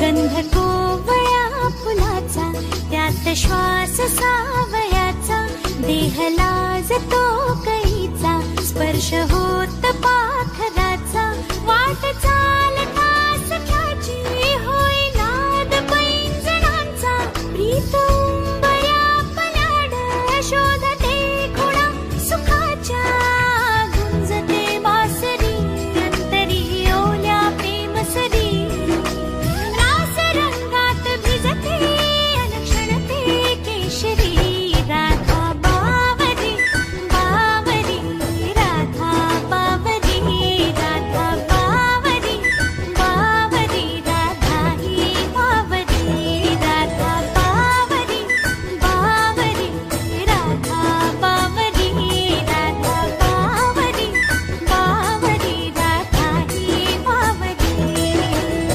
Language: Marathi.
गंध कोवळ्या फुलाचा त्यात श्वास सावयाचा देह लाजतो कैचा स्पर्श हो